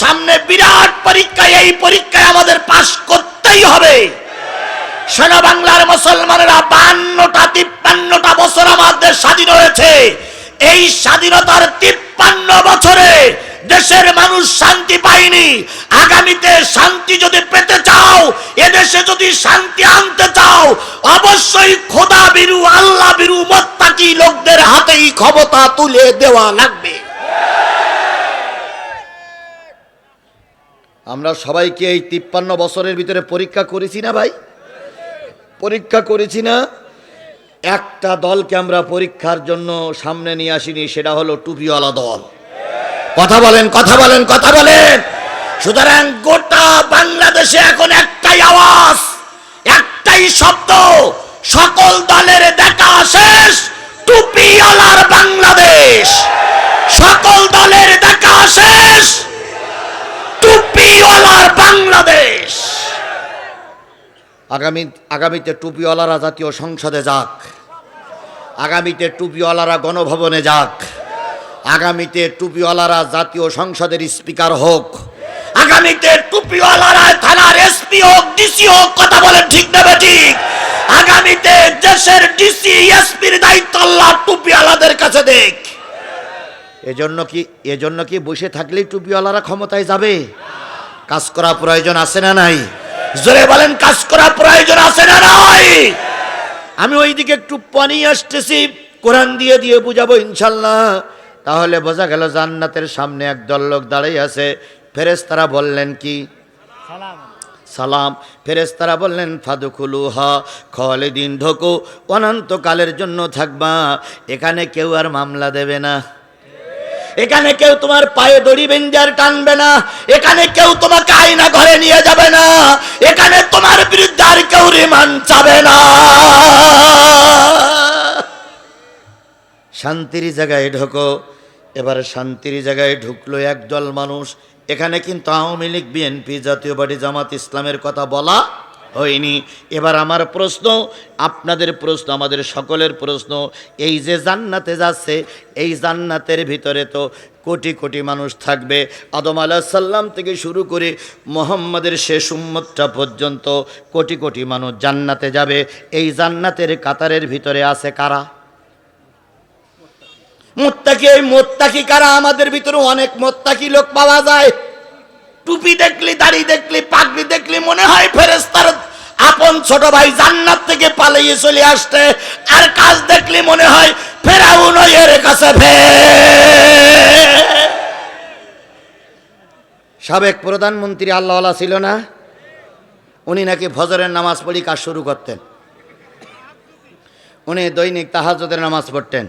সামনে বিরাট পরীক্ষা, এই পরীক্ষায় আমাদের পাশ করতেই হবে। সেনা বাংলার মুসলমানেরা বান্নটা, তিপ্পান্নটা বছর আমাদের স্বাধীন হয়েছে। এই স্বাধীনতার তিপ্পান্ন বছরে দেশের মানুষ শান্তি পায়নি। আগামীতে শান্তি যদি পেতে চাও, এদেশে যদি শান্তি আনতে চাও, অবশ্যই খোদা বিরু, আল্লাহ বিরু, মোত্তাকি লোকদের হাতেই ক্ষমতা তুলে দেওয়া লাগবে। আমরা সবাইকে এই তিপ্পান্ন বছরের ভিতরে পরীক্ষা করেছি না ভাই? পরীক্ষা করেছি না? একটা দলকে আমরা পরীক্ষার জন্য সামনে নিয়ে আসিনি, সেটা হলো টুপিওয়ালা দল। কথা বলেন কথা বলেন কথা বলেন। সুতরাং গোটা বাংলাদেশে এখন একটাই আওয়াজ, একটাই শব্দ, সকল দলের দেখা শেষ, টুপিওয়ালার বাংলাদেশ। সকল দলের দেখা শেষ টুপিওয়ালার বাংলাদেশ। আগামী, আগামীতে টুপিওয়ালারা জাতীয় সংসদে যাক। আগামীতে টুপিওয়ালারা গণভবনে যাক। আগামীতে টুপিওয়ালারা জাতীয় সংসদের স্পিকার হোক। আগামীতে টুপিওয়ালারা থানার এসপি হোক, ডিসি হোক, কথা বলেন ঠিক নেবে ঠিক? আগামীতে দেশের ডিসি, এসপির দায়িত্ব আল্লাহ টুপিওয়ালাদের কাছে দেখ। এজন্য কি এজন্য কি বসে থাকলেই টুপিওয়ালারা ক্ষমতায় যাবে? কাজ করা প্রয়োজন আছে না নাই? জোরে বলেন, কাজ করা প্রয়োজন আছে না নাই? আমি ওইদিকে একটু পানি আসতেছি, কোরআন দিয়ে দিয়ে বুঝাবো ইনশাল্লাহ। তাহলে বোঝা গেল জান্নাতের সামনে একদল লোক দাঁড়িয়ে আছে। ফেরেশতারা বললেন কি? সালাম। ফেরেশতারা বললেন ফাদুকুলু হা দিন ঢোকো, অনন্তকালের জন্য থাকবা। এখানে কেউ আর মামলা দেবে না। এখানে কেউ তোমার পায়ে দড়ি বেঞ্জার টানবে না। এখানে কেউ তোমাকে আয়না ঘরে নিয়ে যাবে না। এখানে তোমার বিরুদ্ধে আর কেউ রিমান্ড চাবে না। শান্তির জায়গায় ঢোকো। এবার শান্তির জায়গায় ঢুকলো একদল মানুষ। এখানে কিন্তু Awami League, BNP Jatiya Party Jamaat ইসলামের কথা বলা হয়নি। এবার আমার প্রশ্ন, আপনাদের প্রশ্ন, আমাদের সকলের প্রশ্ন, এই যে জান্নাতে যাচ্ছে, এই জান্নাতের ভিতরে তো কোটি কোটি মানুষ থাকবে। আদম আলাহ সাল্লাম থেকে শুরু করে মোহাম্মদের শেষ উম্মতটা পর্যন্ত কোটি কোটি মানুষ জান্নাতে যাবে। এই জান্নাতের কাতারের ভিতরে আছে কারা? মোত্তাকি, এই মোত্তাকি কারা? আমাদের ভিতরে অনেক মোত্তাকি লোক পাওয়া যায়। টুপি দেখলি, দাড়ি দেখলি, পাগড়ি দেখলি, মনে হয় ফেরেস্তার আপন ছোট ভাই জান্নাত থেকে পালিয়ে চলে আসতে আর কাজ দেখলি, মনে হয় ফেরাউন এর কাছে ফে সাবেক প্রধানমন্ত্রী আল্লাহ ছিল না? উনি নাকি ফজরের নামাজ পড়ি কাজ শুরু করতেন। উনি দৈনিক তাহাজদের নামাজ পড়তেন।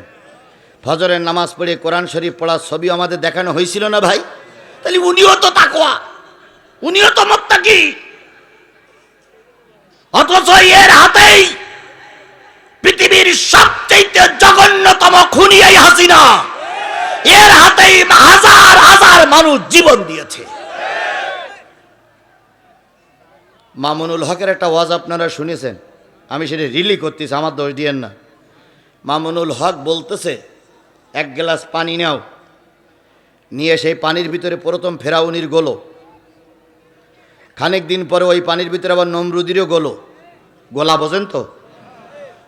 ফজরের নামাজ পড়ে কোরআন শরীফ পড়ার ছবি আমাদের দেখানো হয়েছিল না ভাই? তাহলে উনিও তো তাকোয়া উনিও তো মোত্তাকি। অথচ এর হাতেই পৃথিবীর সবচেয়ে জঘন্যতম খুনি এই হাসিনা। এর হাতেই হাজার হাজার মানুষ জীবন দিয়েছে। মামুনুল হকের একটা ওয়াজ আপনারা শুনেছেন? আমি সেটা রিলি করতেছি, আমার দোষ দিয়েন না। মামুনুল হক বলতেছে, এক গ্লাস পানি নাও। নিয়ে সেই পানির ভিতরে প্রথম ফেরাউনির গোলো। খানিক দিন পরে ওই পানির ভিতরে আবার নমরুদিরও গোলো। গোলা বোঝেন তো?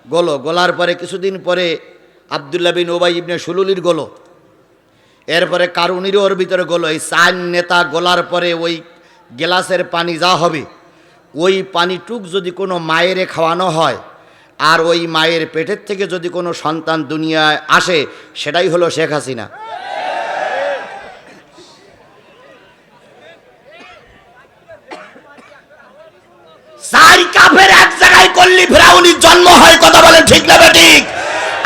গোলো, গোলার পরে কিছুদিন পরে আবদুল্লা বিন ওবাই ইবনে সুলুলির গোলো। এরপরে কারুনিরও ওর ভিতরে গোলো। এই চার নেতা গোলার পরে ওই গ্লাসের পানি যা হবে, ওই পানিটুক যদি কোনো মায়েরে খাওয়ানো হয়, আর ওই মায়ের পেটের থেকে যদি কোনো সন্তান দুনিয়ায় আসে, সেটাই হলো শেখ হাসিনা। চার কাপের এক জায়গায় করলি, ফেরাউনির জন্ম হয়, কথা বলে ঠিক না বে ঠিক?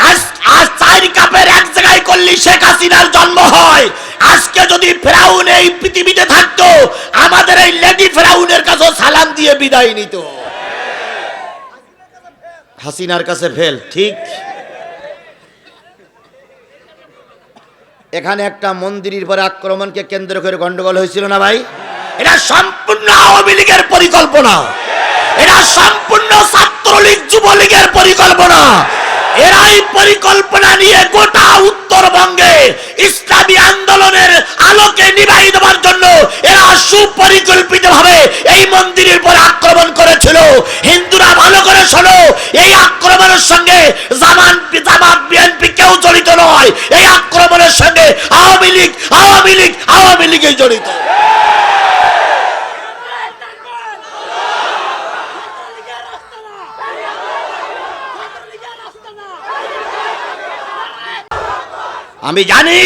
আজ আজ চার কাপের এক জায়গায় করলি, শেখ হাসিনার জন্ম হয়। আজকে যদি ফেরাউন এই পৃথিবীতে থাকতো, আমাদের এই লেডি ফেরাউনের কাছে সালাম দিয়ে বিদায় নিত। হাসিনার কাছে ফেল, ঠিক? এখানে একটা মন্দিরের পরে আক্রমণকে কেন্দ্র করে গন্ডগোল হয়েছিল না ভাই? এটা সম্পূর্ণ আওয়ামী লীগের পরিকল্পনা। এরা সম্পূর্ণ ছাত্রলীগ যুবলীগের পরিকল্পনা। এরাই পরিকল্পনা নিয়ে গোটা উত্তরবঙ্গে ইসলামী আন্দোলনের আলোকে নিভাই দেওয়ার জন্য এরা সুপরিকল্পিত ভাবে এই মন্দিরের উপর আক্রমণ করেছিল। হিন্দুরা ভালো করে শোনো, এই আক্রমণের সঙ্গে জামান জামাত বিএনপি কেউ জড়িত নয়। এই আক্রমণের সঙ্গে আওয়ামী লীগ আওয়ামী লীগ, আওয়ামী লীগে জড়িত। আমি জানি।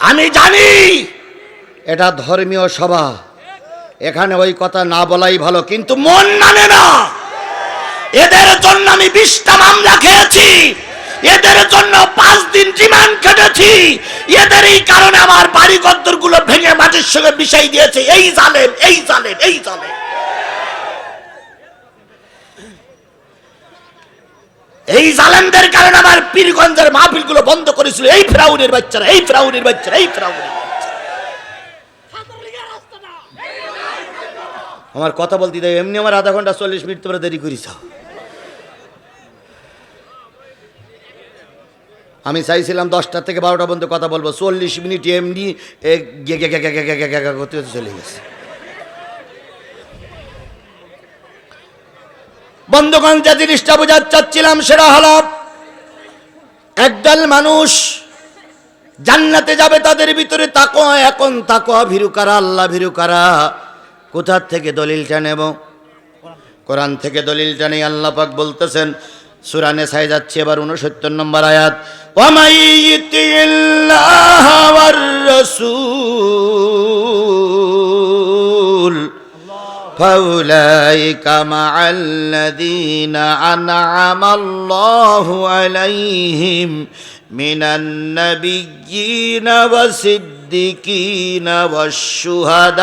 আমি জানি। এটা ধর্মীয় সভা। এখানে ওই কথা না বলাই ভালো, কিন্তু মন মানে না। এদের জন্য আমি বিশটা মামলা খেয়েছি। এদের জন্য পাঁচ দিন রিমান্ড কেটেছি এদের এই কারণে আমার বাড়ি গদ্দরগুলো ভেঙে মাটির সঙ্গে মিশাই দিয়েছে। এই জালেম এই জালেম এই জালেম। এই জালেমদের কারণে আমার পীরগঞ্জের মাহফিলগুলো বন্ধ করেছিল। এই ফ্রাউনের বাচ্চারা, এই ফ্রাউনের বাচ্চারা, এই ফ্রাউনের আমার কথা বলতে দেয় এমনি আমার আধা ঘণ্টা চল্লিশ মিনিট তোমরা দেরি করিস। আমি চাইছিলাম দশটা থেকে বারোটা পর্যন্ত কথা বলব, চল্লিশ মিনিট এমনি করতে চলে গেছে। বন্ধুগণ, যে জিনিসটা বোঝার চাচ্ছিলাম সেটা হলো, একদল মানুষ জান্নাতে যাবে, তাদের ভিতরে তাকো, এখন তাকো, ভীরু কারা, আল্লাহ ভীরু কারা কোথার থেকে দলিলটা নেব কোরআন থেকে দলিলটা নেই আল্লাহ পাক বলতেছেন সুরানে সাই যাচ্ছে এবার উনসত্তর নম্বর আয়াত রাসূল। فأولئك مع الذين أنعم الله عليهم من النبيين والصديقين والشهداء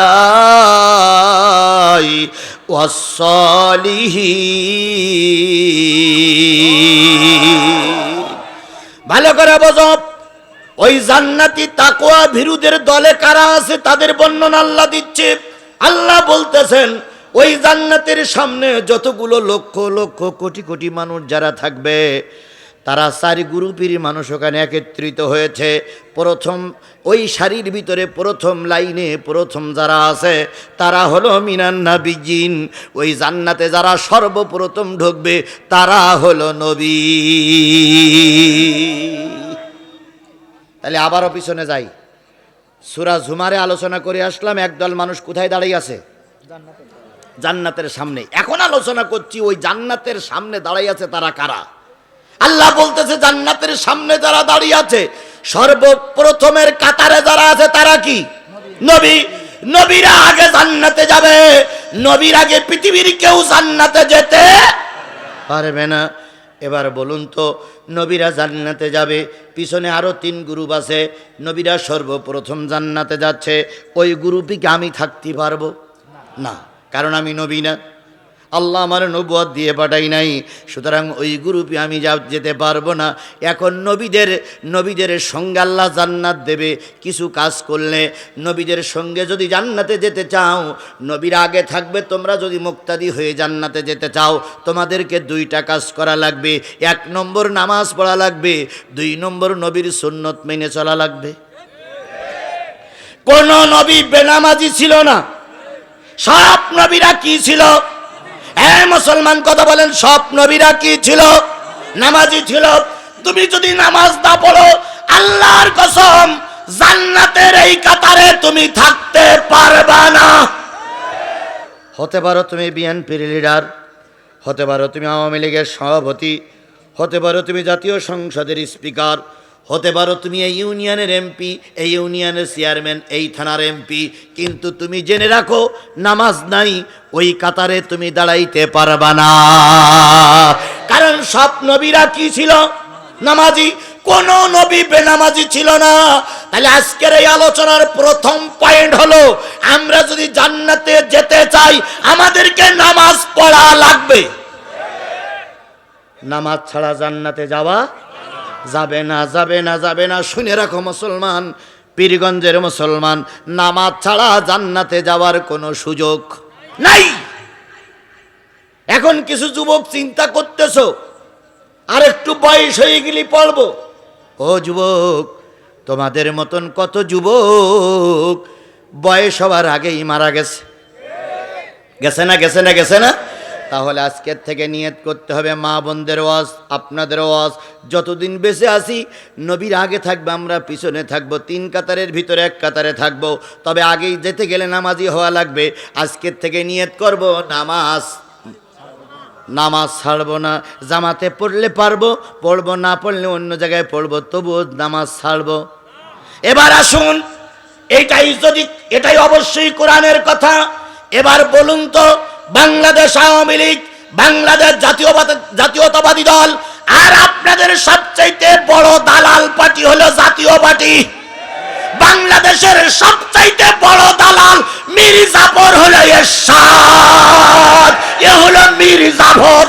والصالحين ভালো করে বোঝো ওই জান্নাতি তাকোয়া ভীরুদের দলে কারা আছে তাদের বর্ণনা আল্লাহ দিচ্ছে আল্লাহ বলতেছেন, ওই জান্নাতের সামনে যতগুলো লক্ষ লক্ষ কোটি কোটি মানুষ যারা থাকবে, তারা চারি গ্রুপের মানুষ ওখানে একত্রিত হয়েছে। প্রথম, ওই শাড়ির ভিতরে প্রথম লাইনে প্রথম যারা আছে, তারা হলো মিনান্না বিজিন ওই জান্নাতে যারা সর্বপ্রথম ঢুকবে, তারা হলো নবী। তাহলে আবারও পিছনে যাই। সুরা ঝুমারে আলোচনা করে আসলাম, একদল মানুষ কোথায় দাঁড়িয়ে আছে? জান্নাতের সামনে। এখন আলোচনা করছি, ওই জান্নাতের সামনে দাঁড়িয়ে আছে তারা কারা? আল্লাহ বলতেছে, জান্নাতের সামনে যারা দাঁড়িয়ে আছে, সর্বপ্রথমের কাতারে যারা আছে, তারা কি? নবী। নবীরা আগে জান্নাতে যাবে, নবীর আগে পৃথিবীর কেউ জান্নাতে যেতে পারবে না। এবার বলুন তো, নবীরা জান্নাতে যাবে, পিছনে আরও তিন গ্রুপ আছে, নবীরা সর্বপ্রথম জান্নাতে যাচ্ছে, ওই গ্রুপই কি আমি থাকতে পারব? না, কারণ আমি নবী না। আল্লাহ আমার নবুয়াদ দিয়ে পাঠাই নাই। সুতরাং ওই গ্রুপে আমি যা যেতে পারব না। এখন নবীদের নবীদের সঙ্গে আল্লাহ জান্নাত দেবে। কিছু কাজ করলে নবীদের সঙ্গে যদি জান্নাতে যেতে চাও, নবীর আগে থাকবে, তোমরা যদি মুক্তাদি হয়ে জান্নাতে যেতে চাও, তোমাদেরকে দুইটা কাজ করা লাগবে। এক নম্বর নামাজ পড়া লাগবে, দুই নম্বর নবীর সুন্নত মেনে চলা লাগবে। কোন নবী বেনামাজি ছিল না। সব নবীরা কি ছিল? হ্যাঁ মুসলমান কথা বলেন, সব নবীরা কি ছিল? নামাজি ছিল। তুমি যদি নামাজ না পড়ো, আল্লাহর কসম, জান্নাতের এই কাতারে তুমি থাকতে পারবা না। হতে পারো তুমি বিএনপির লিডার হতে পারো তুমি আওয়ামী লীগের সভাপতি, হতে পারো তুমি জাতীয় সংসদের স্পিকার হতে পারো তুমি এই ইউনিয়নের এমপি, এই ইউনিয়নের চেয়ারম্যান, এই থানার এমপি, কিন্তু তুমি জেনে রাখো, নামাজ নাই, ওই কাতারে তুমি দাঁড়াইতে পারবা না। কারণ সব নবীরা কি ছিল? নামাজি। কোন নবী বেনামাজি ছিল না। তাহলে আজকের এই আলোচনার প্রথম পয়েন্ট হলো, আমরা যদি জান্নাতে যেতে চাই, আমাদেরকে নামাজ পড়া লাগবে। নামাজ ছাড়া জান্নাতে যাওয়া যাবে না যাবে না যাবে না। শুনে রাখো মুসলমান, পীরগঞ্জের মুসলমান, নামাজ ছাড়া জান্নাতে যাওয়ার কোনো সুযোগ নাই। এখন কিছু যুবক চিন্তা করতেছো আর একটু বয়স হয়ে গেলি পড়ব। ও যুবক, তোমাদের মতন কত যুবক বয়স হওয়ার আগেই মারা গেছে। গেছে না গেছে না গেছে না? তাহলে আজকের থেকে নিয়ত করতে হবে মা বোনদের ওয়াজ, আপনাদের ওয়াজ। যতদিন বেঁচে আছি, নবীর আগে থাকবে, আমরা পিছনে থাকব, তিন কাতারের ভিতরে এক কাতারে থাকব। তবে আগেই যেতে গেলে নামাজি হওয়া লাগবে, আজকের থেকে নিয়ত করব, নামাজ। নামাজ ছাড়বো না, জামাতে পড়লে পারব, পড়ব না পড়লে অন্য জায়গায় পড়ব, তবুও নামাজ ছাড়বো। এবার আসুন, এটাই যদি, এটাই অবশ্যই কোরআনের কথা। এবার বলুন তো বাংলাদেশ আওয়ামী লীগ, বাংলাদেশ জাতীয়তাবাদী দল, আর আপনাদের সবচাইতে বড় দালাল পার্টি হলো জাতীয় পার্টি। বাংলাদেশের সবচাইতে বড় দালাল মীর জাফর হলো এরশাদ। এ হলো মীর জাফর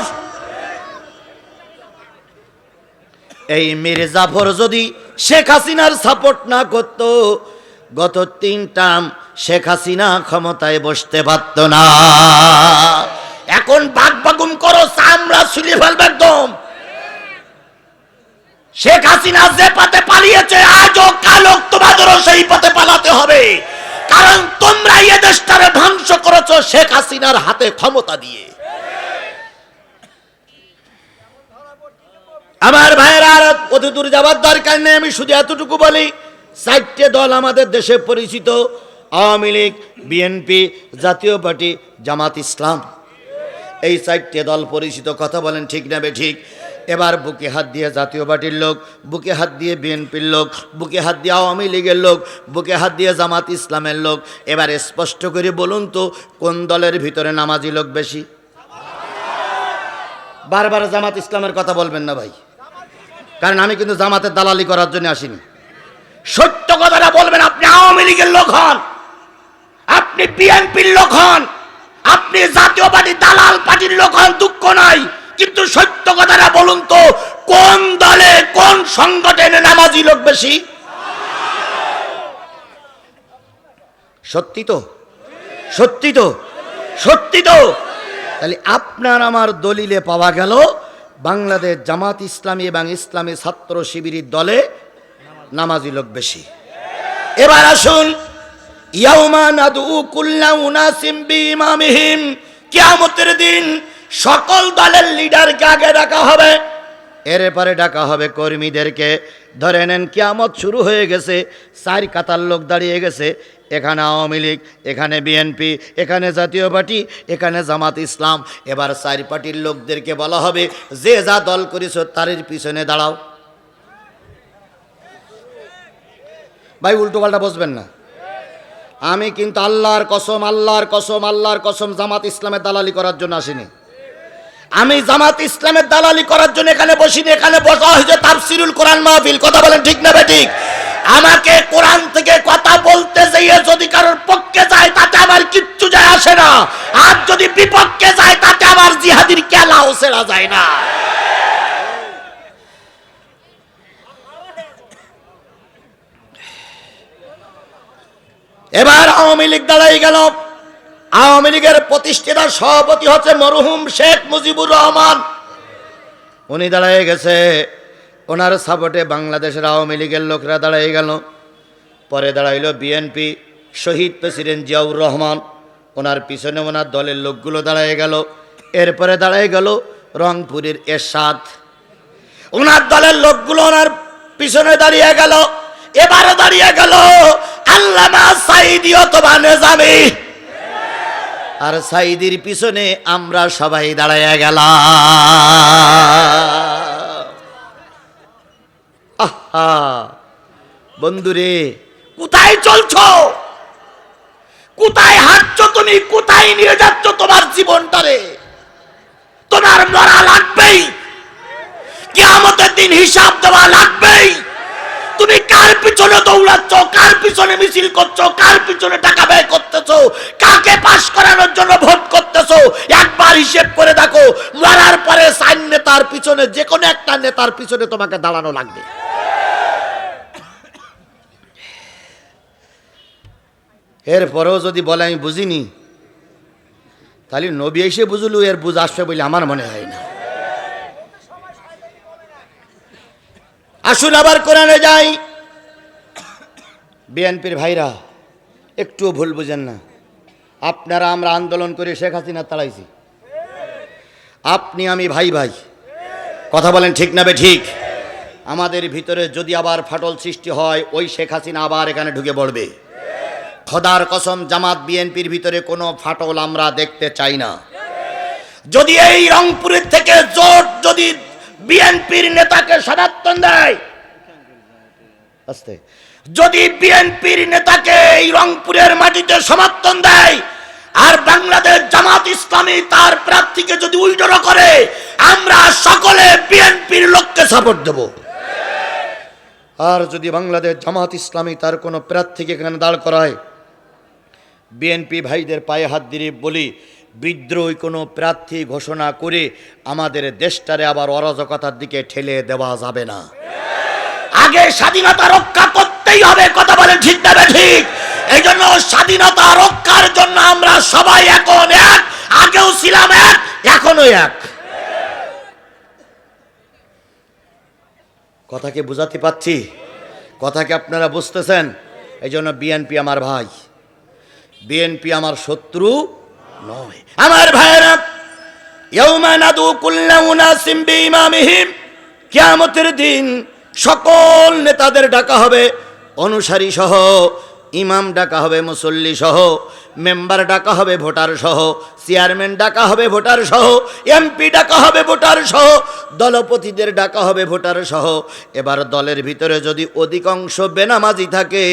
এই মীর জাফর যদি শেখ হাসিনার সাপোর্ট না করত, গত তিন টার্ম শেখ হাসিনা ক্ষমতায় বসতে পারত না। এখন বাঘ বাগুম করো, চামড়া ছুলে ফেলবে একদম। শেখ হাসিনা যে পথে পালিয়েছে, আজও কালো তোমাদেরও সেই পথে পালাতে হবে। কারণ তোমরা এই দেশটারে ধ্বংস করেছ শেখ হাসিনার হাতে ক্ষমতা দিয়ে। আমার ভাইয়েরা, আর অত দূর যাওয়ার দরকার নেই, আমি শুধু এতটুকু বলি, চারটে দল আমাদের দেশে পরিচিত। Awami League, BNP, Jatiya Party, Jamaat Islam. এই চারটে দল পরিচিত কথা বলেন ঠিক নেবে ঠিক? এবার বুকে হাত দিয়ে জাতীয় পার্টির লোক, বুকে হাত দিয়ে বিএনপির লোক, বুকে হাত দিয়ে আওয়ামী লীগের লোক, বুকে হাত দিয়ে জামাত ইসলামের লোক, এবার স্পষ্ট করে বলুন তো, কোন দলের ভিতরে নামাজি লোক বেশি? বারবার জামাত ইসলামের কথা বলবেন না ভাই। কারণ আমি কিন্তু জামাতের দালালি করার জন্য আসিনি। সত্য কথাটা বলবেন আপনি, আওয়ামী লীগের লোক হন। আপনি বিএনপির লোক হন, আপনি জাতীয় পার্টির দালাল পার্টির লোক হন, দুঃখ নাই। কিন্তু সত্য কথাটা বলুন তো, কোন দলে, কোন সংগঠনে নামাজি লোক বেশি? সত্যি তো? সত্যি তো? সত্যি তো? তাহলে আপনার আমার দলিলে পাওয়া গেল, বাংলাদেশ জামাত ইসলামী এবং ইসলামী ছাত্র শিবিরের দলে নামাজি লোক বেশি। এবার আসুন কিয়ামতের দিন সকল দলের লিডারকে আগে ডাকা হবে। এরপরে ডাকা হবে কর্মীদেরকে। ধরে নেন কিয়ামত শুরু হয়ে গেছে, চার কাতার লোক দাঁড়িয়ে গেছে। এখানে আওয়ামী লীগ, এখানে বিএনপি, এখানে জাতীয় পার্টি, এখানে জামাত ইসলাম। এবার চার পার্টির লোকদেরকে বলা হবে, যে যা দল করেছ তারের পিছনে দাঁড়াও। ভাই, উল্টো পাল্টা বসবেন না। আমি কিন্তু আল্লাহর কসম আল্লাহর কসম আল্লাহর কসম জামাত ইসলামের দালালি করার জন্য আসিনি। আমি জামাত ইসলামের দালালি করার জন্য এখানে বসিনি, এখানে বসা হয়েছে তাফসিরুল কোরআন মাহফিল। কথা বলেন ঠিক না ঠিক? আমাকে কোরআন থেকে কথা বলতে যেয়ে যদি কারোর পক্ষে যায়, তাতে আমার কিচ্ছু যায় আসে না। আর যদি বিপক্ষে যায়, তাতে আমার জিহাদির কেলাও সেরা যায় না। এবার আওয়ামী লীগ দাঁড়াই গেল। আওয়ামী লীগের প্রতিষ্ঠিত সভাপতি হচ্ছে মরহুম শেখ মুজিবুর রহমান। উনি দাঁড়ায় গেছে। ওনার সাপোর্টে বাংলাদেশের আওয়ামী লীগের লোকরা দাঁড়াই গেল। পরে দাঁড়াইল বিএনপি, শহীদ প্রেসিডেন্ট জিয়াউর রহমান। ওনার পিছনে ওনার দলের লোকগুলো দাঁড়ায় গেল। এরপরে দাঁড়ায় গেল রংপুরের এরশাদ। ওনার দলের লোকগুলো ওনার পিছনে দাঁড়িয়ে গেল। এবারে দাঁড়িয়ে গেল আল্লামা সাইদি অথবা নেজামি। আর সাইদির পিছনে আমরা সবাই দাঁড়াইয়া গেলাম। বন্ধুরে, কোথায় চলছো? কোথায় হাঁটছো তুমি? কোথায় নিয়ে যাচ্ছ তোমার জীবনটারে? তোমার মরা লাগবেই। কিয়ামতের দিন হিসাব দেওয়া লাগবেই। তুমি কার পিছনে দৌড়াচ্ছ? কার পিছনে মিছিল করছ? কার পিছনে টাকা ব্যয় করতেছো? কাকে পাশ করানোর জন্য ভোট করতেছো? একবার হিসেব করে দেখো, মরার পরে সাইন নেতার পিছনে যে কোনো একটা নেতার পিছনে তোমাকে দাঁড়ানো লাগবে। এরপরেও যদি বলে, আমি বুঝিনি, তাহলে নবী এসে বুঝলু, এর বুঝ আসবে বলে আমার মনে হয় না। আসুন আবার কোরআনে যাই। বিএনপির ভাইরা একটুও ভুল বুঝেন না। আপনারা আমরা আন্দোলন করে শেখ হাসিনা তাড়াইছি। আপনি, আমি ভাই ভাই। কথা বলেন ঠিক না বে ঠিক? আমাদের ভিতরে যদি আবার ফাটল সৃষ্টি হয়, ওই শেখ হাসিনা আবার এখানে ঢুকে পড়বে। খোদার কসম, জামাত বিএনপির ভিতরে কোনো ফাটল আমরা দেখতে চাই না। যদি এই রংপুরের থেকে জোট যদি বিএনপির নেতাকে সমর্থন দেয়। আস্তে। যদি বিএনপির নেতাকে এই রংপুরের মাটিতে সমর্থন দেয়, আর বাংলাদেশ জামাত ইসলামী তার প্রার্থীকে যদি উইড্র করে, আমরা সকলে বিএনপির লোককে সাপোর্ট দেব। আর যদি বাংলাদেশ জামাত ইসলামী তার কোনো প্রার্থীকে এখানে দাঁড় করায়, বিএনপি ভাইদের পায়ে হাত দিয়ে বলি বিদ্রোহী কোনো প্রার্থী ঘোষণা করে আমাদের দেশটারে আবার অরাজকতার দিকে ঠেলে দেওয়া যাবে না। আগে স্বাধীনতা রক্ষা করতেই হবে, কথা বলে ঠিক না ঠিক এই জন্য স্বাধীনতা রক্ষার জন্য আমরা সবাই এখন এক, আগেও ছিলাম এক, এখনও এক। কথাকে বুঝাতে পাচ্ছি কথাকে আপনারা বুঝতেছেন? এই জন্য বিএনপি আমার ভাই। বিএনপি আমার শত্রু নয়। আমার ভাইরা কিয়ামতের দিন সকল নেতাদের ডাকা হবে অনুসারী সহ ইমাম ডাকা হবে মুসল্লি সহ, মেম্বার ডাকা হবে ভোটার সহ, চেয়ারম্যান ডাকা হবে ভোটার সহ, এমপি ডাকা হবে ভোটার সহ, দলপতিদের ডাকা হবে ভোটার সহ। এবার দলের ভিতরে যদি অধিকাংশ বেনামাজি থাকে,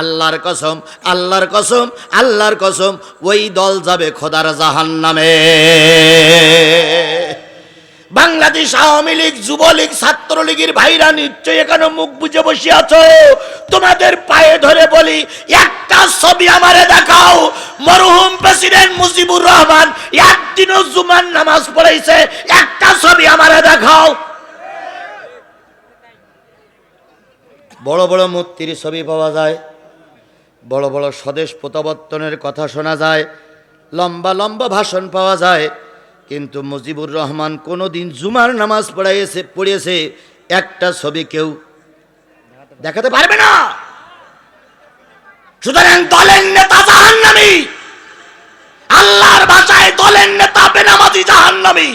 আল্লাহর কসম আল্লাহর কসম আল্লাহর কসম, ওই দল যাবে খোদার জাহান নামে বাংলাদেশ আওয়ামী লীগ, যুবলীগ, ছাত্রলীগের ভাইরা নিশ্চয়ই এখানে মুখ বুঝে বসে আছো? তোমাদের পায়ে ধরে বলি, একটা ছবি আমারে দেখাও। মরহুম প্রেসিডেন্ট মুজিবুর রহমান একদিনও জুমার নামাজ পড়াইছে। একটা ছবি আমারে দেখাও। বড় বড় মূর্তির ছবি পাওয়া যায়। বড় বড় স্বদেশ প্রত্যাবর্তনের কথা শোনা যায়। লম্বা লম্বা ভাষণ পাওয়া যায়। কিন্তু মুজিবুর রহমান কোনো দিন জুমার নামাজ পড়াইয়েছে, পড়িয়েছে, একটা ছবি কেউ দেখাতে পারবে না। সুতরাং দলের নেতা জাহান্নামী, আল্লাহর ভাষায় দলের নেতা বেনামাজি জাহান্নামী,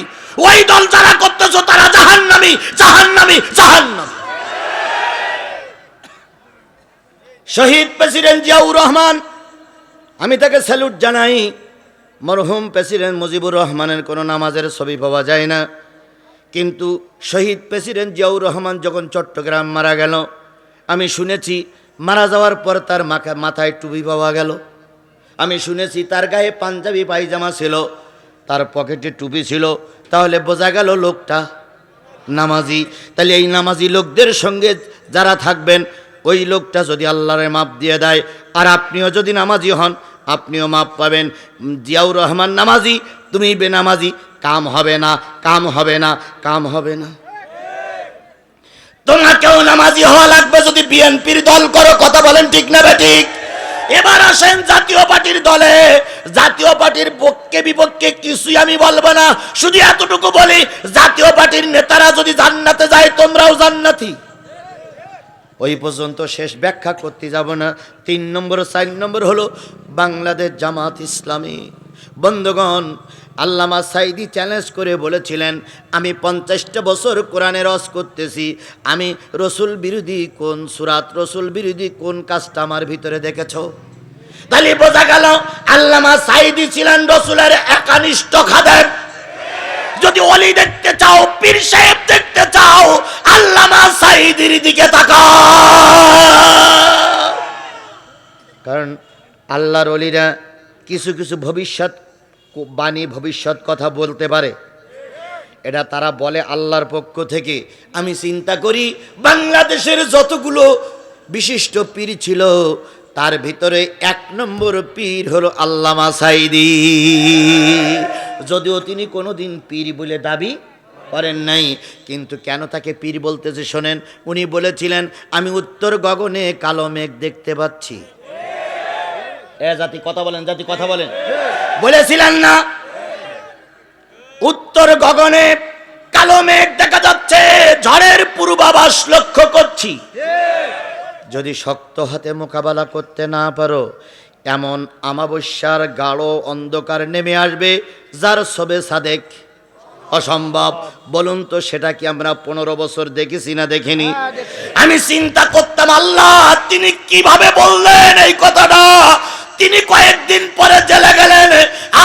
ওই দল যারা করতেছ তারা জাহান্নামী জাহান্নামী জাহান্নামী। শহীদ প্রেসিডেন্ট জিয়াউর রহমান, আমি তাকে স্যালুট জানাই মরহুম প্রেসিডেন্ট মুজিবুর রহমানের কোনো নামাজের ছবি পাওয়া যায় না। কিন্তু শহীদ প্রেসিডেন্ট জিয়াউর রহমান যখন চট্টগ্রাম মারা গেল, আমি শুনেছি মারা যাওয়ার পর তার মাথা মাথায় টুপি পাওয়া গেল। আমি শুনেছি তার গায়ে পাঞ্জাবি পায়জামা ছিল, তার পকেটে টুপি ছিল, তাহলে বোঝা গেল লোকটা নামাজি। তাহলে এই নামাজি লোকদের সঙ্গে যারা থাকবেন, ওই লোকটা যদি আল্লাহরে মাপ দিয়ে দেয়, আর আপনিও যদি নামাজি হন আপনিও মাপ পাবেন। জিয়াউর রহমান নামাজি, তুমি বেনামাজি। কাম হবে না, কাম হবে না, কাম হবে না। তোমাকেও নামাজি হওয়া লাগবে যদি বিএনপির দল করো, কথা বলেন ঠিক না ঠিক? এবার আসেন জাতীয় পার্টির দলে। জাতীয় পার্টির পক্ষে বিপক্ষে কিছুই আমি বলব না। শুধু এতটুকু বলি, জাতীয় পার্টির নেতারা যদি জান্নাতে যায়, তোমরাও জান্নাতি। ওই পর্যন্ত শেষ ব্যাখ্যা করতে যাব না। তিন নম্বর চার নম্বর হলো বাংলাদেশ জামাত ইসলামী। বন্ধুগণ, আল্লামা সাইদি চ্যালেঞ্জ করে বলেছিলেন, আমি পঞ্চাশটা বছর কোরআনে রস করতেছি, আমি রসুল বিরোধী কোন সুরাত, রসুল বিরোধী কোন কাজটা আমার ভিতরে দেখেছ? তাহলে বোঝা গেল, আল্লামা সাইদি ছিলেন রসুলের একানিষ্ঠ খাদেম যদি অলি দেখতে চাও, পীর সাহেব দেখতে চাও, আল্লামা সাইদির দিকে তাকাও। কারণ আল্লাহর অলিরা কিছু কিছু ভবিষ্যৎ বাণী, ভবিষ্যৎ কথা বলতে পারে। এটা তারা বলে আল্লাহর পক্ষ থেকে। আমি চিন্তা করি, বাংলাদেশের যতগুলো বিশিষ্ট পীর ছিল, তার ভিতরে এক নম্বর পীর হলো আল্লামা সাইদি। যদিও তিনি কোনোদিন পীর বলে দাবি করেন নাই, কিন্তু কেন তাকে পীর বলতেছে শোনেন? উনি বলেছিলেন, আমি উত্তর গগনে কালো মেঘ দেখতে পাচ্ছি। এ জাতি, কথা বলেন, জাতি, কথা বলেন। বলেছিলেন না? উত্তর গগনে কালো মেঘ দেখা যাচ্ছে, ঝড়ের পূর্বাভাস লক্ষ্য করছি। যদি শক্ত হাতে মোকাবেলা করতে না পারো, এমন আমাবস্যার গাঢ় অন্ধকার নেমে আসবে, যার সবে সাদেক। অসম্ভব। বলুন তো, সেটা কি আমরা পনেরো বছর দেখেছি না দেখিনি? আমি চিন্তা করতাম, আল্লাহ, তিনি কীভাবে বললেন এই কথাটা? তিনি কয়েকদিন পরে জেলে গেলেন।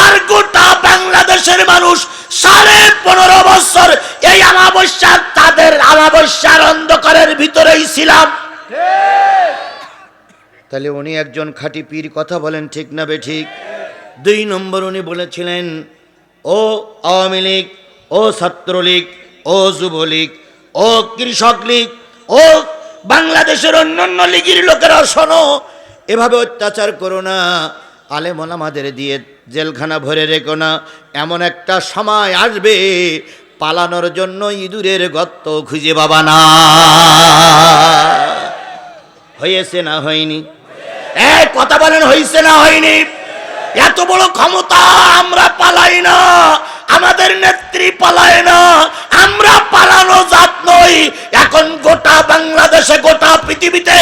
আর গোটা বাংলাদেশের মানুষ সাড়ে পনেরো বছর এই আমাবস্যা তাদের আমাবস্যার অন্ধকারের ভিতরেই ছিলাম। তাহলে উনি একজন খাঁটি পীর, কথা বলেন ঠিক না বে ঠিক? দুই নম্বর উনি বলেছিলেন, ও আওয়ামী লীগ, ও ছাত্রলীগ, ও যুবলীগ, ও কৃষক লীগ, ও বাংলাদেশের অন্যান্য লীগের লোকেরা শোনো এভাবে অত্যাচার করো না। আলেমন আমাদের দিয়ে জেলখানা ভরে রেখো না। এমন একটা সময় আসবে, পালানোর জন্য ইঁদুরের গর্ত খুঁজে বাবা না। হয়েছে না হয়নি? কথা বলেন, হয়েছে না হয়নি? এত বড় ক্ষমতা আমরা পালাই না। আমাদের নেত্রী পালায় না, আমরা পালানো জাত নই। এখন গোটা বাংলাদেশে, গোটা পৃথিবীতে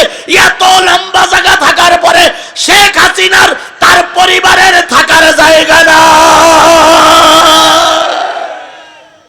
এত লম্বা জায়গা থাকার পরে শেখ হাসিনার তার পরিবারের থাকার জায়গা না।